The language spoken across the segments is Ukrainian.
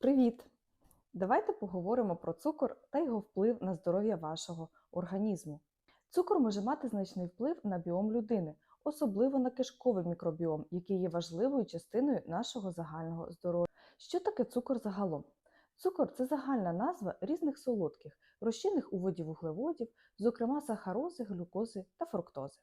Привіт! Давайте поговоримо про цукор та його вплив на здоров'я вашого організму. Цукор може мати значний вплив на біом людини, особливо на кишковий мікробіом, який є важливою частиною нашого загального здоров'я. Що таке цукор загалом? Цукор це загальна назва різних солодких, розчинних у воді вуглеводів, зокрема сахарози, глюкози та фруктози.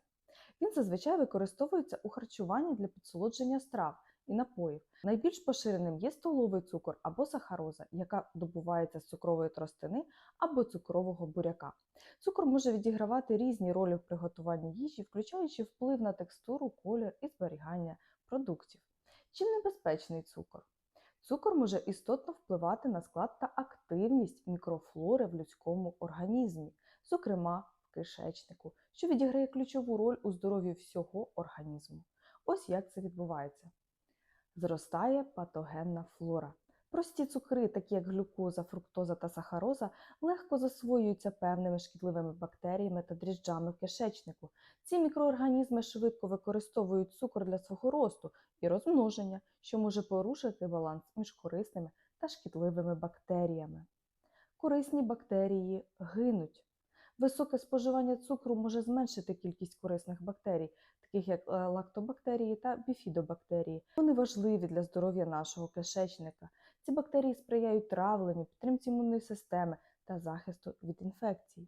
Він зазвичай використовується у харчуванні для підсолодження страв і напоїв. Найбільш поширеним є столовий цукор або сахароза, яка добувається з цукрової тростини або цукрового буряка. Цукор може відігравати різні ролі в приготуванні їжі, включаючи вплив на текстуру, колір і зберігання продуктів. Чим небезпечний цукор? Цукор може істотно впливати на склад та активність мікрофлори в людському організмі, зокрема в кишечнику, що відіграє ключову роль у здоров'ї всього організму. Ось як це відбувається. Зростає патогенна флора. Прості цукри, такі як глюкоза, фруктоза та сахароза, легко засвоюються певними шкідливими бактеріями та дріжджами в кишечнику. Ці мікроорганізми швидко використовують цукор для свого росту і розмноження, що може порушити баланс між корисними та шкідливими бактеріями. Корисні бактерії гинуть. Високе споживання цукру може зменшити кількість корисних бактерій, таких як е, лактобактерії та біфідобактерії. Вони важливі для здоров'я нашого кишечника. Ці бактерії сприяють травленню, підтримці імунної системи та захисту від інфекцій.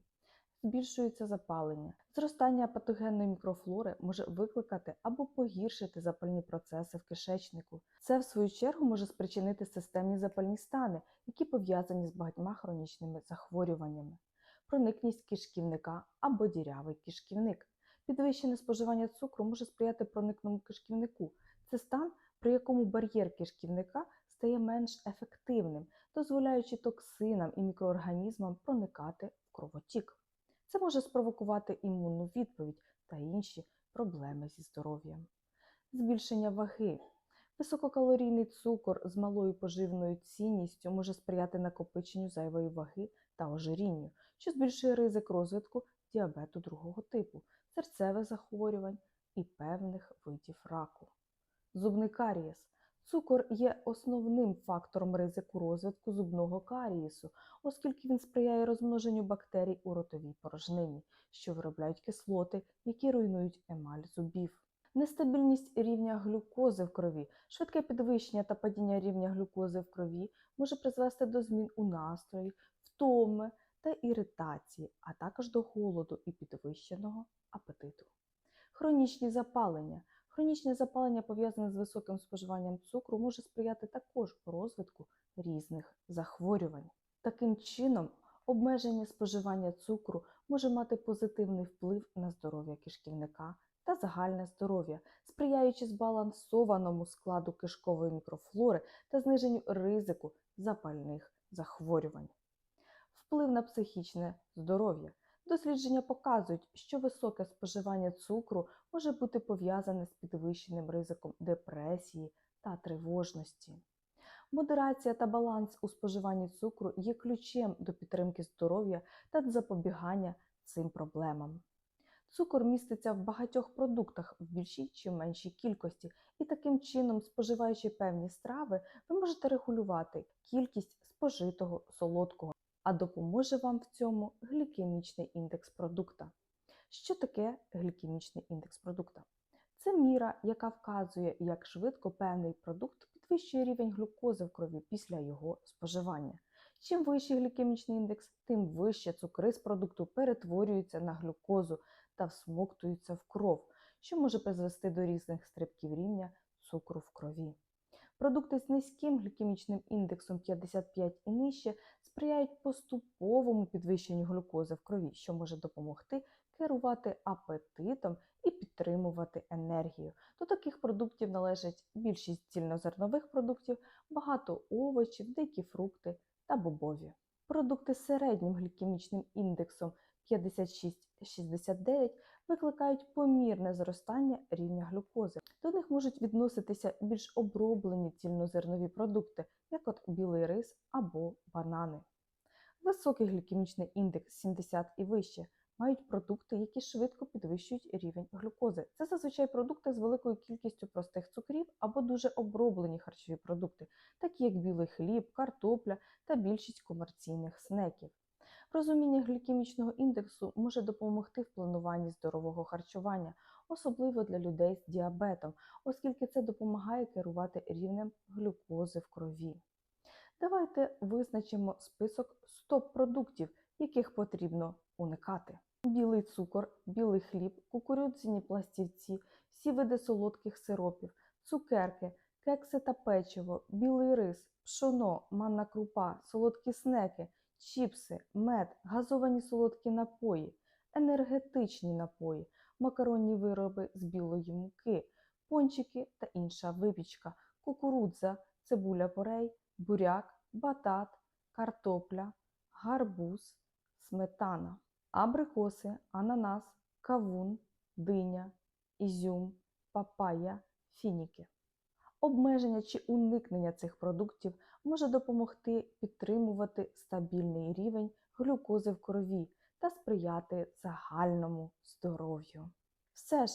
Збільшується запалення. Зростання патогенної мікрофлори може викликати або погіршити запальні процеси в кишечнику. Це, в свою чергу, може спричинити системні запальні стани, які пов'язані з багатьма хронічними захворюваннями проникність кишківника або дірявий кишківник. Підвищене споживання цукру може сприяти проникному кишківнику. Це стан, при якому бар'єр кишківника стає менш ефективним, дозволяючи токсинам і мікроорганізмам проникати в кровотік. Це може спровокувати імунну відповідь та інші проблеми зі здоров'ям. Збільшення ваги. Висококалорійний цукор з малою поживною цінністю може сприяти накопиченню зайвої ваги та ожирінню, що збільшує ризик розвитку діабету другого типу, серцевих захворювань і певних видів раку. Зубний карієс. Цукор є основним фактором ризику розвитку зубного карієсу, оскільки він сприяє розмноженню бактерій у ротовій порожнині, що виробляють кислоти, які руйнують емаль зубів. Нестабільність рівня глюкози в крові, швидке підвищення та падіння рівня глюкози в крові може призвести до змін у настрої, втоми та іритації, а також до голоду і підвищеного апетиту. Хронічні запалення. Хронічне запалення, пов'язане з високим споживанням цукру, може сприяти також розвитку різних захворювань. Таким чином, обмеження споживання цукру може мати позитивний вплив на здоров'я кишківника та загальне здоров'я, сприяючи збалансованому складу кишкової мікрофлори та зниженню ризику запальних захворювань. Вплив на психічне здоров'я. Дослідження показують, що високе споживання цукру може бути пов'язане з підвищеним ризиком депресії та тривожності. Модерація та баланс у споживанні цукру є ключем до підтримки здоров'я та запобігання цим проблемам. Цукор міститься в багатьох продуктах в більшій чи меншій кількості, і таким чином, споживаючи певні страви, ви можете регулювати кількість спожитого солодкого, а допоможе вам в цьому глікемічний індекс продукта. Що таке глікемічний індекс продукта? Це міра, яка вказує, як швидко певний продукт підвищує рівень глюкози в крові після його споживання. Чим вищий глікемічний індекс, тим вище цукри з продукту перетворюються на глюкозу та всмоктуються в кров, що може призвести до різних стрибків рівня цукру в крові. Продукти з низьким глікемічним індексом 55 і нижче сприяють поступовому підвищенню глюкози в крові, що може допомогти керувати апетитом і підтримувати енергію. До таких продуктів належать більшість цільнозернових продуктів, багато овочів, дикі фрукти та бобові. Продукти з середнім глікемічним індексом 56-69 викликають помірне зростання рівня глюкози. До них можуть відноситися більш оброблені цільнозернові продукти, як от білий рис або банани. Високий глікемічний індекс 70 і вище мають продукти, які швидко підвищують рівень глюкози. Це зазвичай продукти з великою кількістю простих цукрів або дуже оброблені харчові продукти, такі як білий хліб, картопля та більшість комерційних снеків. Розуміння глікемічного індексу може допомогти в плануванні здорового харчування, особливо для людей з діабетом, оскільки це допомагає керувати рівнем глюкози в крові. Давайте визначимо список стоп-продуктів, яких потрібно уникати. Білий цукор, білий хліб, кукурудзяні пластівці, всі види солодких сиропів, цукерки, кекси та печиво, білий рис, пшоно, манна крупа, солодкі снеки, чіпси, мед, газовані солодкі напої, енергетичні напої, макаронні вироби з білої муки, пончики та інша випічка, кукурудза, цибуля порей, буряк, батат, картопля, гарбуз, сметана, абрикоси, ананас, кавун, диня, ізюм, папая, фініки. Обмеження чи уникнення цих продуктів може допомогти підтримувати стабільний рівень глюкози в крові та сприяти загальному здоров'ю. Все ж,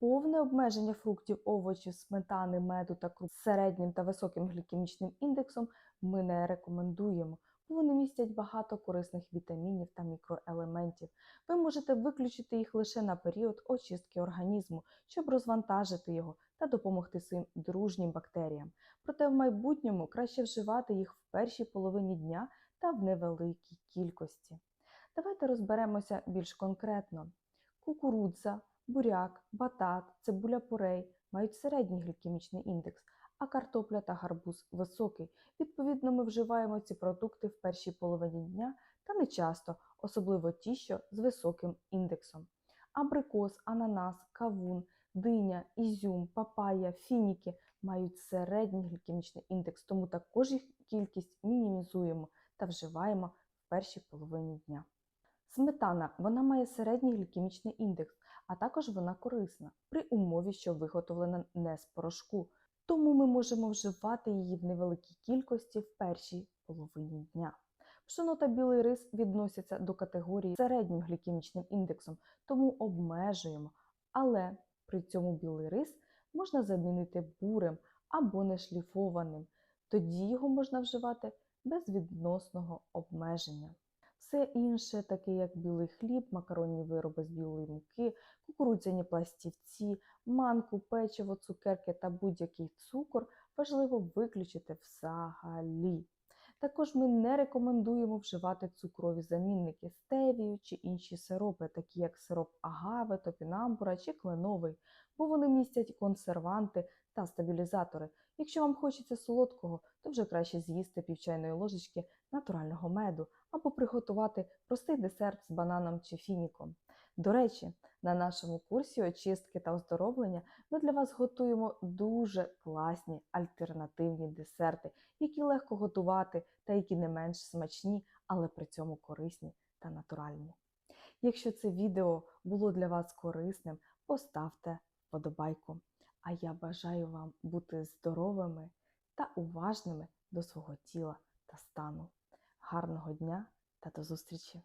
повне обмеження фруктів, овочів, сметани, меду та круп з середнім та високим глікемічним індексом ми не рекомендуємо, вони містять багато корисних вітамінів та мікроелементів. Ви можете виключити їх лише на період очистки організму, щоб розвантажити його та допомогти своїм дружнім бактеріям. Проте в майбутньому краще вживати їх в першій половині дня та в невеликій кількості. Давайте розберемося більш конкретно. Кукурудза, буряк, батат, цибуля порей мають середній глікемічний індекс, а картопля та гарбуз високий. Відповідно, ми вживаємо ці продукти в першій половині дня та не часто, особливо ті, що з високим індексом. Абрикос, ананас, кавун, диня, ізюм, папая, фініки мають середній глікемічний індекс, тому також їх кількість мінімізуємо та вживаємо в першій половині дня. Сметана вона має середній глікемічний індекс, а також вона корисна при умові, що виготовлена не з порошку. Тому ми можемо вживати її в невеликій кількості в першій половині дня. Пшено та білий рис відносяться до категорії середнім глікемічним індексом, тому обмежуємо. Але при цьому білий рис можна замінити бурим або нешліфованим. Тоді його можна вживати без відносного обмеження. Все інше, таке як білий хліб, макаронні вироби з білої муки, кукурудзяні пластівці, манку, печиво, цукерки та будь-який цукор важливо виключити взагалі. Також ми не рекомендуємо вживати цукрові замінники стевію чи інші сиропи, такі як сироп агаве, топінамбура чи кленовий, бо вони містять консерванти та стабілізатори. Якщо вам хочеться солодкого, то вже краще з'їсти пів чайної ложечки натурального меду або приготувати простий десерт з бананом чи фініком. До речі, на нашому курсі очистки та оздоровлення ми для вас готуємо дуже класні альтернативні десерти, які легко готувати та які не менш смачні, але при цьому корисні та натуральні. Якщо це відео було для вас корисним, поставте вподобайку. А я бажаю вам бути здоровими та уважними до свого тіла та стану. Гарного дня та до зустрічі!